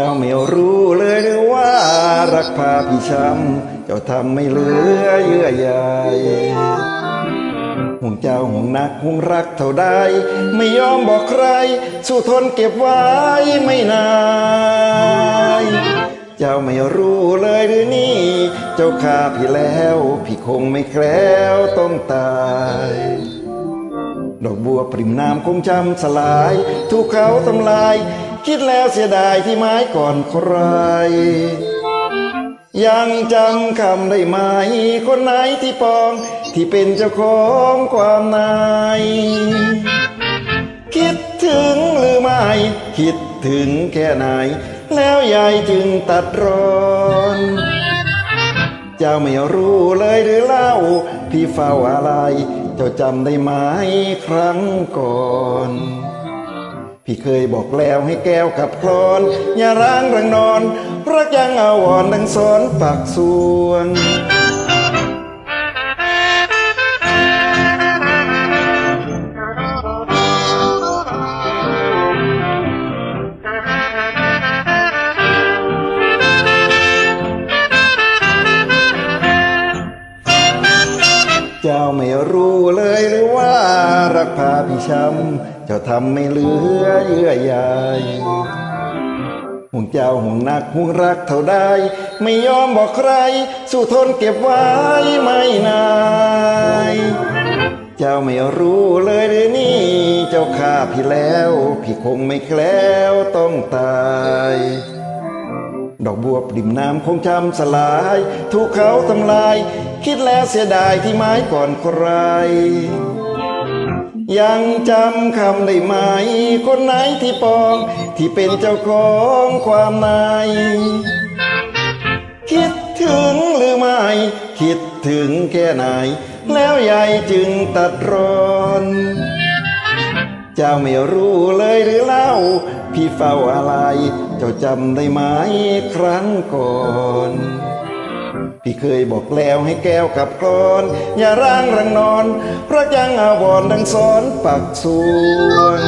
จ้าไม่รู้เลยหรือว่ารักพาพี่ช้ำเจ้าทำไม่เหลือเยื่อใยห่วงเจ้าห่วงนักห่วงรักเท่าใดไม่ยอมบอกใคร สู้ทนเก็บไว้ไม่นานเจ้าไม่รู้เลยหรือนี่ เจ้าฆ่าพี่แล้ว พี่คงไม่แคล้วต้องตายดอกบัวปริมน้ำคงจำสลาย ถูกเขาทำลาย คิดแล้วเสียดายที่ไม้ก่อนใคร ยังจำคำได้ไหม คนไหนที่ปอง ที่เป็นเจ้าของความในคิดถึงหรือไม่ คิดถึงแค่ไหน แล้วยายจึงตัดรอนเจ้าไม่รู้เลยหรือเล่า พี่เฝ้าอะไร เจ้าจำได้ไหมครั้งก่อน พี่เคยบอกแล้วให้แก้วกับคลอน อย่าร้างรังนอน รักยังอาวรดังสอนปากส่วนเจ้าไม่รู้เลยหรือว่ารักพาพี่ช้ำ เจ้าทำไม่เหลือเยื่อใยห่วงเจ้าห่วงนักห่วงรักเท่าใดไม่ยอมบอกใคร สู้ทนเก็บไว้ไม่นายเจ้าไม่รู้เลยหรือนี่ เจ้าฆ่าพี่แล้ว พี่คงไม่แคล้วต้องตายดอกบัวปริ่มน้ำคงจำสลาย ถูกเขาทำลาย คิดแล้วเสียดายที่ไม้ก่อนใคร ยังจำคำได้ไหม คนไหนที่ปอง ที่เป็นเจ้าของความในคิดถึงหรือไม่ คิดถึงแค่ไหน แล้วยายจึงตัดรอนเจ้าไม่รู้เลยหรือเล่า พี่เฝ้าอะไร เจ้าจำได้ไหมครั้งก่อน ที่เคยบอกแล้วให้แก้วกับกรอน อย่าร่างรังนอนเพราะยังอาวรดังสอนปักส่วน